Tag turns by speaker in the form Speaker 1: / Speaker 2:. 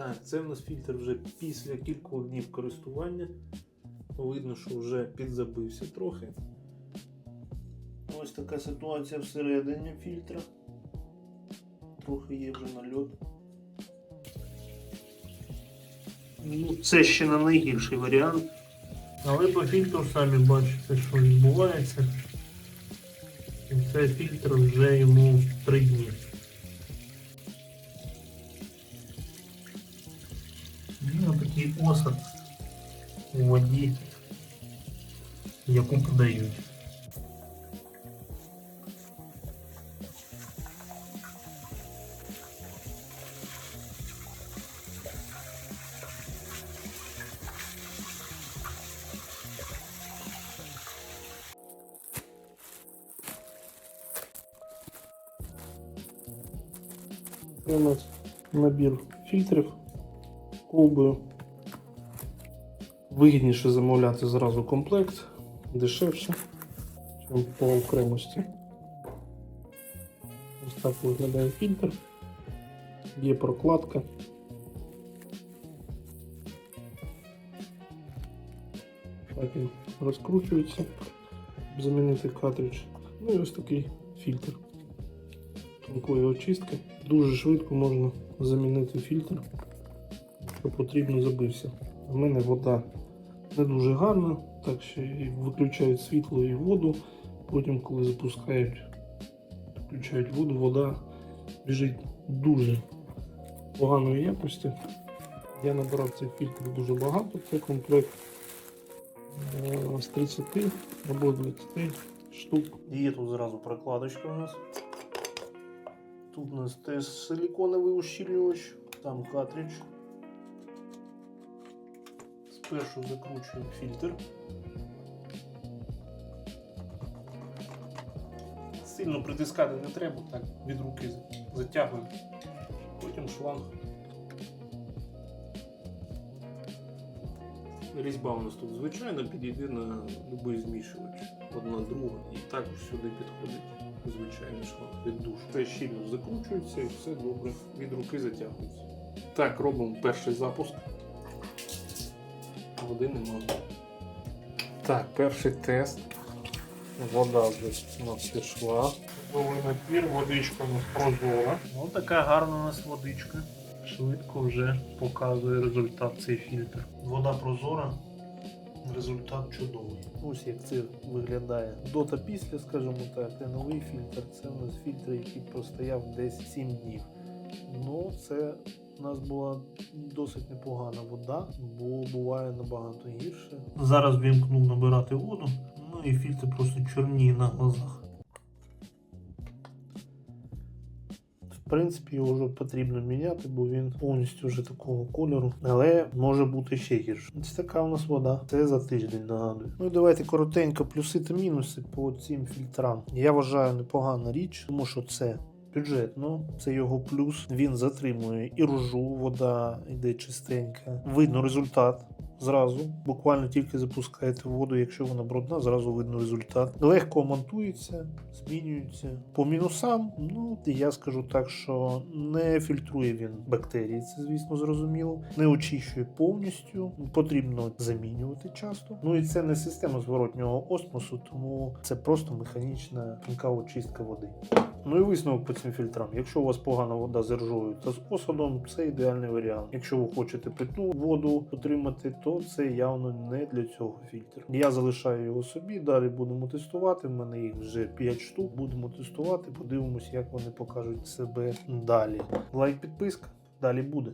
Speaker 1: Так, це в нас фільтр вже після кількох днів користування. Видно, що вже підзабився трохи. Ось така ситуація всередині фільтра. Трохи є вже нальот. Ну, це ще не найгірший варіант. Але по фільтру самі бачите, що відбувається. І цей фільтр вже йому 3 дні. Він такий осад у воді, яку подають. Це у нас набір фільтрів колбою. Вигідніше замовляти зразу комплект, дешевше, ніж по окремості. Ось так виглядає фільтр. Є прокладка. Так він розкручується, щоб замінити картридж. Ну і ось такий фільтр тонкої очистки. Дуже швидко можна замінити фільтр, якщо потрібно забився. У мене вода не дуже гарна, так що виключають світло і воду. Потім, коли запускають, включають воду, вода біжить дуже поганої якості. Я набирав цих фільтрів дуже багато, це комплект е, з 30 або 20 штук. Є тут зразу прокладочка у нас. Тут у нас теж силіконовий ущільнювач, там картридж. Спершу закручуємо фільтр. Сильно притискати не треба, так від руки затягуємо. Потім шланг. Різьба у нас тут звичайно підійде на будь-який змішувач. Одна друга. І також сюди підходить звичайний шланг від душу. Все щільно закручується і все добре від руки затягується. Так, робимо перший запуск. Води нема. Так, перший тест. Вода вже у нас пішла. Новий напір, водичка у нас прозора. Ось така гарна у нас водичка. Швидко вже показує результат цей фільтр. Вода прозора, результат чудовий. Ось як це виглядає до та після, скажімо так. Це новий фільтр. Це у нас фільтр, який простояв десь 7 днів. Ну, це у нас була досить непогана вода, бо буває набагато гірше. Зараз вімкнув набирати воду, ну і фільтр просто чорніє на глазах. В принципі, його вже потрібно міняти, бо він повністю вже такого кольору, але може бути ще гірше. Ось така у нас вода. Це за тиждень нагадую. Ну і давайте коротенько плюси та мінуси по цим фільтрам. Я вважаю непогана річ, тому що це. Бюджетно, це його плюс. Він затримує і ружу, вода йде чистенька. Видно результат зразу. Буквально тільки запускаєте воду, якщо вона брудна, зразу видно результат. Легко монтується, змінюється. По мінусам, ну я скажу так, що не фільтрує він бактерії, це звісно зрозуміло. Не очищує повністю, потрібно замінювати часто. Ну і це не система зворотнього осмосу, тому це просто механічна тонка очистка води. Ну і висновок по цим фільтрам. Якщо у вас погана вода з ржою та з осадом, це ідеальний варіант. Якщо ви хочете питну воду отримати, то це явно не для цього фільтр. Я залишаю його собі, далі будемо тестувати. У мене їх вже 5 штук. Будемо тестувати, подивимось, як вони покажуть себе далі. Лайк, підписка, далі буде.